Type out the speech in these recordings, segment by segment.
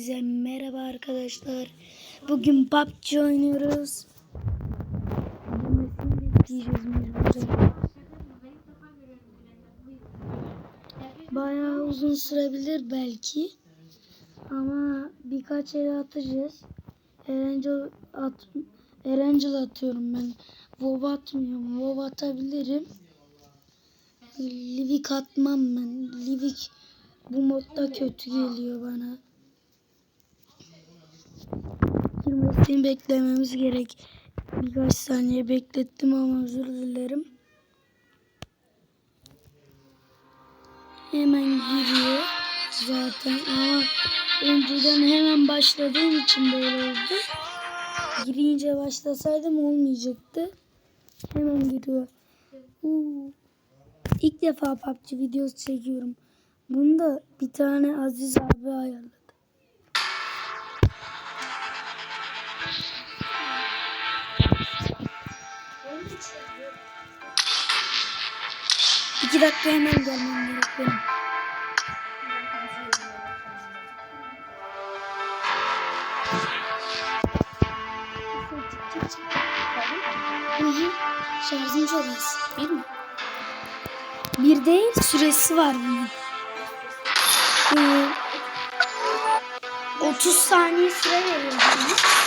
Hepinize merhaba arkadaşlar. Bugün PUBG oynuyoruz. Bayağı uzun sürebilir belki. Ama birkaç ele atacağız. Erangel, at, Erangel atıyorum ben. WoW atmıyorum. WoW atabilirim. Livik atmam ben. Livik bu modda kötü geliyor bana. Girmesini beklememiz gerek. Birkaç saniye beklettim ama özür dilerim. Hemen giriyor zaten ama önceden hemen başladığım için böyle oldu. Girince başlasaydım olmayacaktı. Hemen giriyor. Uuu. İlk defa PUBG videosu çekiyorum. Bunu da bir tane Aziz abi ayarladı. İki dakika hemen gelmem gerek benim. Şarjım çok az. Bir mi? Bir değil süresi var bunun. Ee, 30 saniye süre veriyor bana.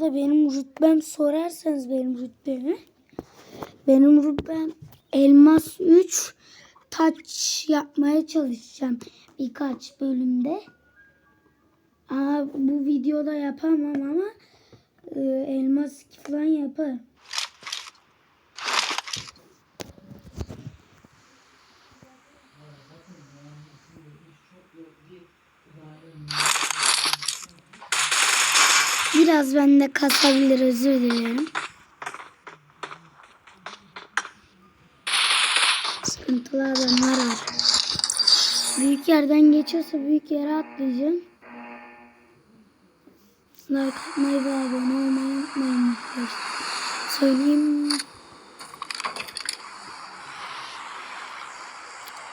Arada benim rütbem sorarsanız benim rütbemi. Benim rütbem elmas 3 taç yapmaya çalışacağım birkaç bölümde. Aa, bu videoda yapamam ama e, elmas 2 falan yaparım. Biraz bende kasabilir özür dilerim. Sıkıntılı adamlar var. Büyük yerden geçiyorsa büyük yere atlayacağım. Like atmayı ve abone olmayı unutmayın. Söyleyeyim.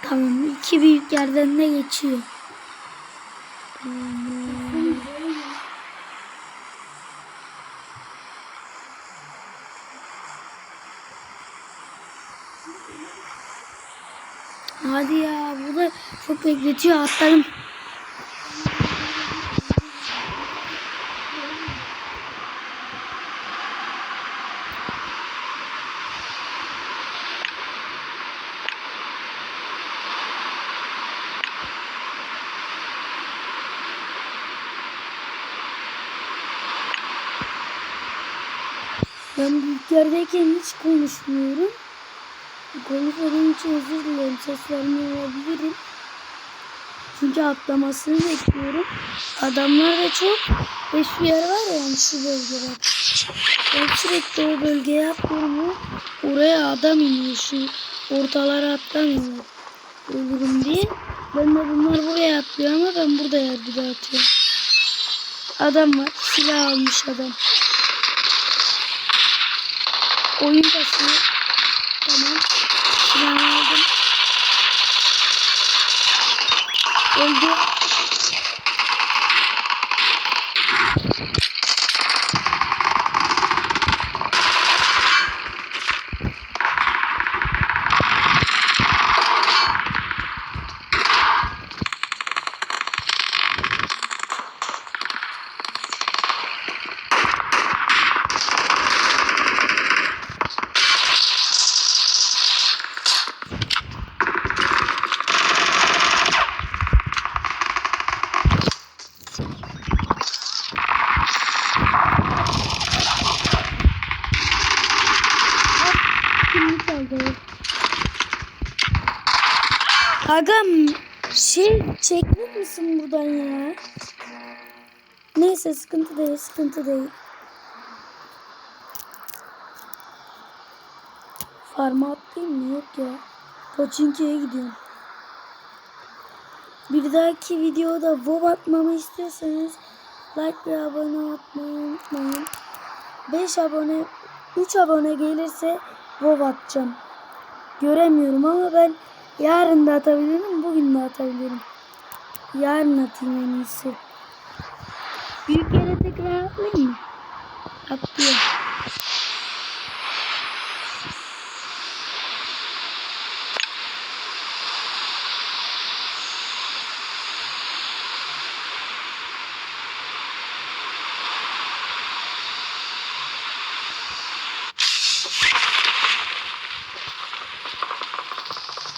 Tamam iki büyük yerden de geçiyor. Hadi ya bu da çok bekletiyor atlarım. Ben büyük yerdeyken hiç konuşmuyorum. Konuşmadığım için özür dilerim. Ses vermiyor olabilirim. Çünkü atlamasını bekliyorum. Adamlar da çok. Ve şu yer var ya yani şu bölge bak. Ben sürekli o bölgeye atlıyorum oraya adam iniyor şu ortalara atlamıyorlar. Ölürüm diye. Ben de bunlar buraya atlıyor ama ben burada yer bir atıyorum. Adam var. Silah almış adam. Oyun kasıyor. Tamam. Silahını. Öldü. Kimi kaldı? Agam şey çekmek misin buradan ya? Neyse sıkıntı değil sıkıntı değil. Farma atlayayım mı? Yok ya. Pochinki'ye gidiyorum. Bir dahaki videoda WoW atmamı istiyorsanız like ve abone olmayı unutmayın. 5 abone 3 abone gelirse WoW atacağım. Göremiyorum ama ben yarın da atabilirim, bugün de atabilirim. Yarın atayım en iyisi. Büyük yere tekrar atlayayım mı? Atlıyorum.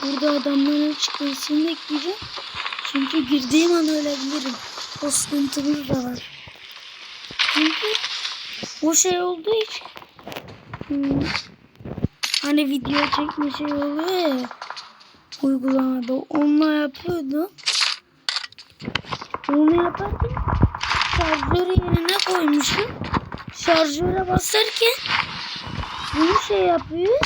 Burada adamların çıkmasını bekleyeceğim. Çünkü girdiğim an ölebilirim. O sıkıntımız da var. Çünkü o şey olduğu için hmm, hani video çekme şey oluyor ya uygulamada onunla yapıyordum. Onu yaparken şarjörü yerine koymuşum. Şarjöre basarken bunu şey yapıyor.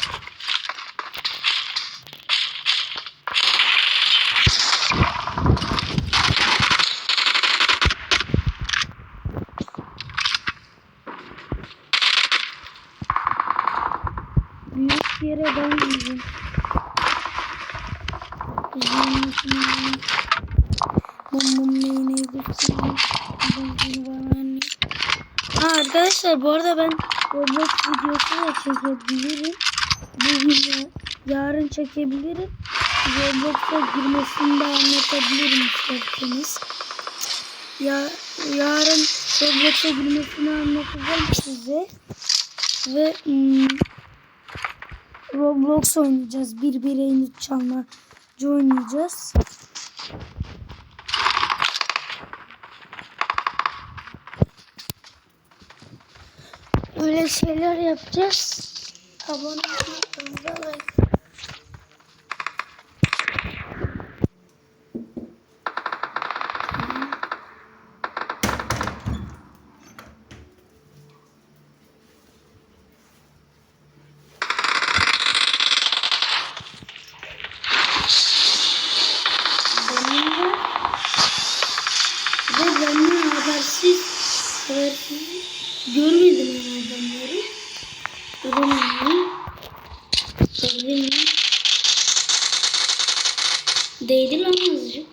Anne. Ha arkadaşlar bu arada ben Roblox videosu da çekebilirim. Bugün yarın çekebilirim. Roblox'a girmesini de anlatabilirim isterseniz. Ya, yarın Roblox'a girmesini anlatacağım size. Ve hmm, Roblox oynayacağız. Bir bireyin çalmacı oynayacağız. Öyle şeyler yapacağız. Abone olmayı like. Benim de ve benden habersiz habersiz görmedim ben adamları. Adamları Sevdim mi? Değdi lan azıcık.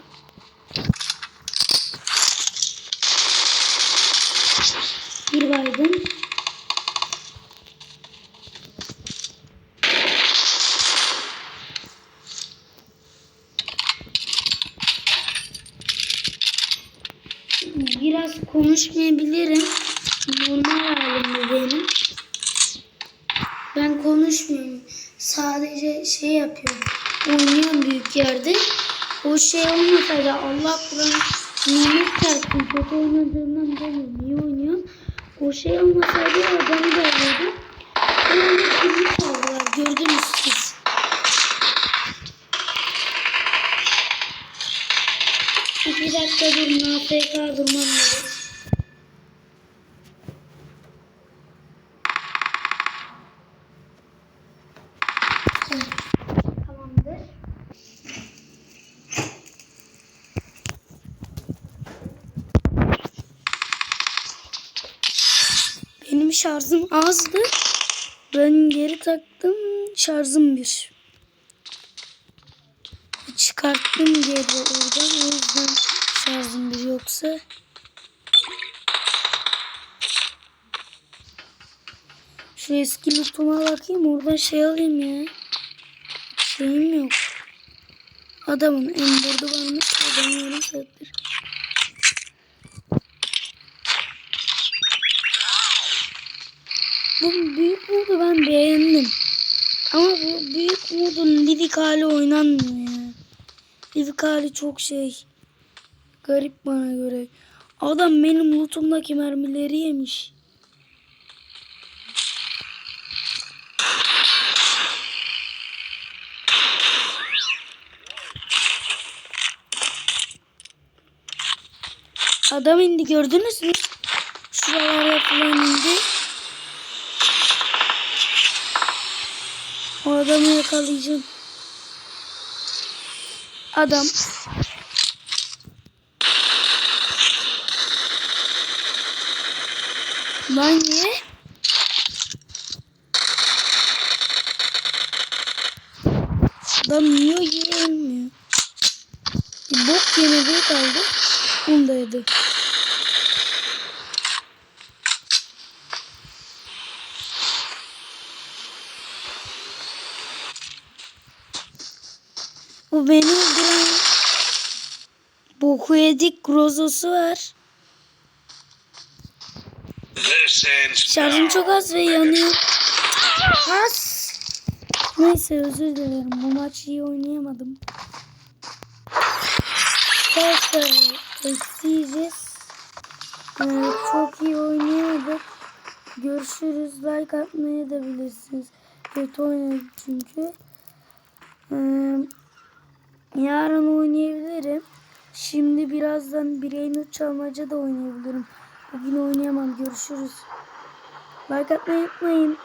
Bir baygın. Biraz konuşmayabilirim. Normal halimde benim. Ben konuşmuyorum. Sadece şey yapıyorum. Oynuyorum büyük yerde. O şey olmasaydı Allah Kur'an nimet çarpsın. Kötü oynadığından demiyorum. İyi oynuyorum. O şey olmasaydı adamı da alıyordum. Öyle kirli çaldılar. Gördünüz siz. İki dakika durun. AFK durmam lazım. Tamamdır. Benim şarjım azdı. Ben geri taktım. Şarjım bir. Çıkarttım geri oradan. O yüzden şarjım bir yoksa. Şu eski lootuma bakayım. Oradan şey alayım ya. Şeyim yok. Adamın M4'ü varmış. Adamın yarım saattir. Bu büyük modu ben beğendim. Ama bu büyük modun livik hali oynanmıyor. Livik hali çok şey. Garip bana göre. Adam benim lootumdaki mermileri yemiş. Adam indi gördünüz mü? Şuralara falan indi. O adamı yakalayacağım. Adam. Lan niye? Adam niye yiyemiyor? Bir bok yemediği kaldı. Onu Bu benim buram. Boku yedik grozosu var. Şarjım çok az ve yanıyor. Az. Neyse özür dilerim. Bu maçı iyi oynayamadım. Arkadaşlar eksiyeceğiz. Ee, çok iyi oynayamadık. Görüşürüz. Like atmayı da bilirsiniz. Kötü oynadık çünkü. Ee, yarın oynayabilirim. Şimdi birazdan Brain çalmaca da oynayabilirim. Bugün oynayamam. Görüşürüz. Like atmayı unutmayın.